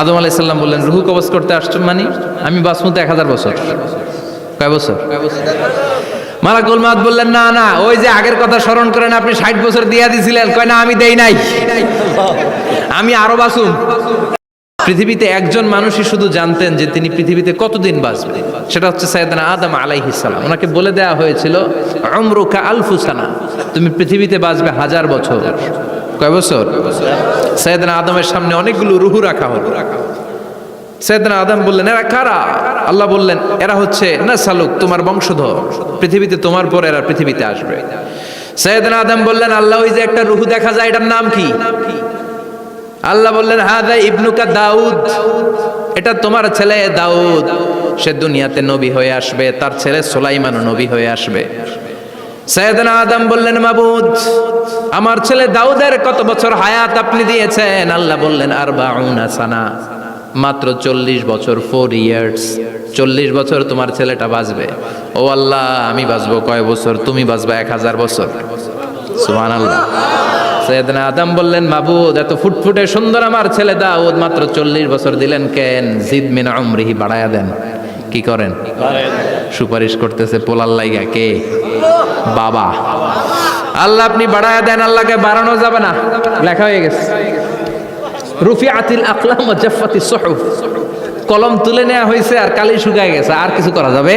আদম আলাইসাল্লাম বললেন, রুহু কবজ করতে আসছেন মানে? আমি বাসমতে এক হাজার বছর। কয় বছর? মালাকুল মাত বললেন, না না, ওই যে আগের কথা স্মরণ করেন আপনি, ষাট বছর দিয়া দিছিলেন। কয়, না, আমি দেই নাই। আমি আরও বাসুম পৃথিবীতে একজন মানুষই শুধু জানতেন যে তিনি পৃথিবীতে কতদিন বাঁচবেন সেটা হচ্ছে সাইদানা আদম আলাইহিসালাম ওনাকে বলে দেওয়া হয়েছিল অমরুকা আলফুসানা। তুমি পৃথিবীতে বাঁচবে হাজার বছর। কয় বছর? সাইদানা আদমের সামনে অনেকগুলো রুহু রাখা হলো। সৈয়দনা আদম বললেন, এরা কারা? আল্লাহ বললেন, এরা হচ্ছে না সালুক তোমার বংশধর। পৃথিবীতে তোমার পর এরা পৃথিবীতে আসবে। সৈয়দনা আদম বললেন, আল্লাহ, ওই যে একটা রুহু দেখা যায়, এটার নাম কি? আল্লাহ বললেন হাদা ইবনুকা দাউদ। এটা তোমার ছেলে দাউদ। সে দুনিয়াতে নবী হয়ে আসবে, তার ছেলে সোলাইমানও নবী হয়ে আসবে। সৈয়দনা আদম বললেন, মাবুদ, আমার ছেলে দাউদের কত বছর হায়াত আপনি দিয়েছেন? আল্লাহ বললেন আর সানা, মাত্র চল্লিশ বছর ফোর ইয়ার্স চল্লিশ বছর তোমার ছেলেটা বাঁচবে। ও আল্লাহ, আমি বাঁচবো কয় বছর? তুমি বাঁচবা এক হাজার বছর। সুহান আল্লাহ সৈয়দনা আদম বললেন, মাবুদ, এত ফুটফুটে সুন্দর আমার ছেলে দাউদ, মাত্র চল্লিশ বছর দিলেন কেন? জিদ মিন আমরিহি বাড়ায়া দেন। কি করেন? সুপারিশ করতেছে, পোলার লাইগা কে? বাবা। আল্লাহ আপনি বাড়ায় দেন, আল্লাহকে বাড়ানো যাবে না। লেখা হয়ে গেছে। রুফি আতিল আকলাম জাফাতি কলম তুলে নেওয়া হয়েছে আর কালি শুকায় গেছে। আর কিছু করা যাবে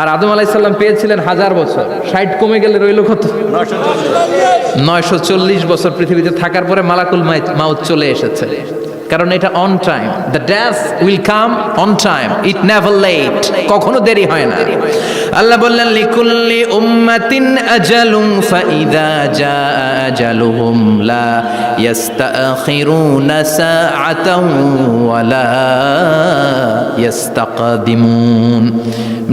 আর আদম আলাইসাল্লাম পেয়েছিলেন হাজার বছর। ষাট কমে গেলে রইল কত? নয়শো চল্লিশ বছর পৃথিবীতে থাকার পরে মালাকুল মাউত চলে এসেছে। কারণ এটা on time the dash will come on time it never late কখনো দেরি হয় না। আল্লাহ বললেন, লিকুল্লি উম্মাতিন আজালুম ফাইদা জা আজালুহুম লা ইয়াস্তাখিরুনা সাআতাও ওয়ালা ইয়াস্তাকদিমুন।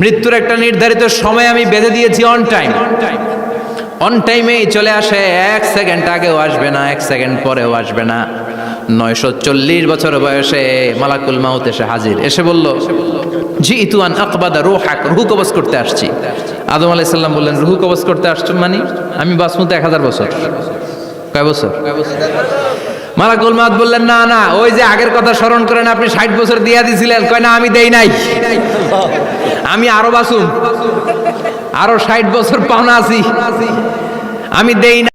মৃত্যুর একটা নির্ধারিত সময় আমি বেঁধে দিয়েছি অন টাইম অন টাইমেই চলে আসে, এক সেকেন্ড আগেও আসবে না, এক সেকেন্ড পরেও আসবে না। নয়শো চল্লিশ বছর বয়সে মালাকুল মাউত এসে হাজির। এসে বলল, জি ইতুয়ান আকবাদা রুহ হাক রুহু কবজ করতে আসছি। আদম আলাইসাল্লাম বললেন, রুহু কবজ করতে আসছেন মানে? আমি বাসমতে এক হাজার বছর। কয় বছর? মালাকুল মাত বললেন, না না, ওই যে আগের কথা স্মরণ করেন আপনি, ষাট বছর দিয়া দিছিলেন। কয়, না, আমি দেই নাই। আমি আরও বাসুম আরও ষাট বছর পাওনা আছি। আমি দেই না